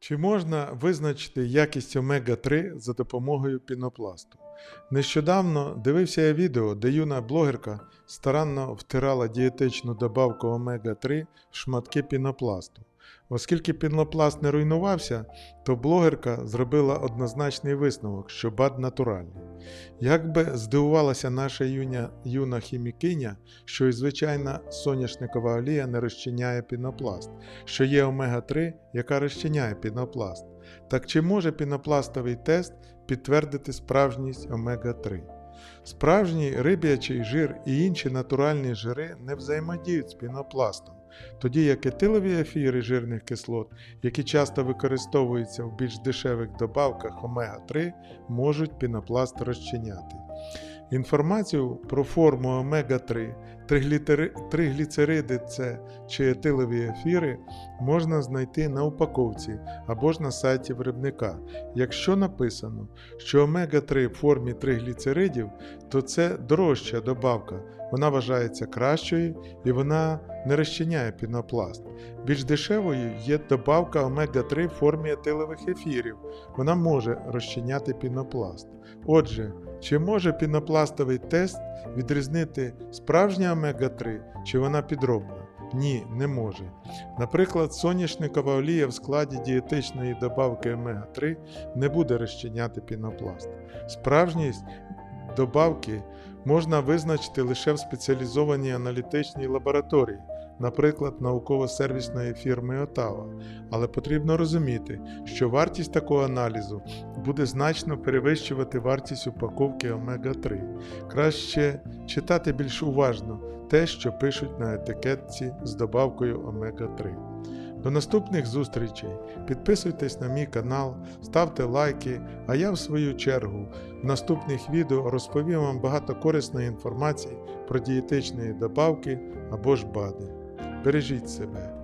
Чи можна визначити якість омега-3 за допомогою пінопласту? Нещодавно дивився я відео, де юна блогерка старанно втирала дієтичну добавку омега-3 в шматки пінопласту. Оскільки пінопласт не руйнувався, то блогерка зробила однозначний висновок, що бад натуральний. Як би здивувалася наша юня, юна хімікиня, що і звичайна соняшникова олія не розчиняє пінопласт, що є омега-3, яка розчиняє пінопласт. Так чи може пінопластовий тест підтвердити справжність омега-3? Справжній риб'ячий жир і інші натуральні жири не взаємодіють з пінопластом, тоді як етилові ефіри жирних кислот, які часто використовуються в більш дешевих добавках омега-3, можуть пінопласт розчиняти. Інформацію про форму омега-3, триглітери- тригліцериди С чи етилові ефіри можна знайти на упаковці або ж на сайті виробника. Якщо написано, що омега-3 в формі тригліцеридів, то це дорожча добавка, вона вважається кращою і вона не розчиняє пінопласт. Більш дешевою є добавка омега-3 в формі етилових ефірів, вона може розчиняти пінопласт. Отже, чи може пінопластовий тест відрізнити справжнє омега-3 чи вона підробна? Ні, не може. Наприклад, соняшникова олія в складі дієтичної добавки омега-3 не буде розчиняти пінопласт. Справжність добавки можна визначити лише в спеціалізованій аналітичній лабораторії, наприклад, науково-сервісної фірми Отава. Але потрібно розуміти, що вартість такого аналізу буде значно перевищувати вартість упаковки омега-3. Краще читати більш уважно те, що пишуть на етикетці з добавкою омега-3. До наступних зустрічей. Підписуйтесь на мій канал, ставте лайки, а я в свою чергу в наступних відео розповім вам багато корисної інформації про дієтичні добавки або ж БАДи. Бережіть себе!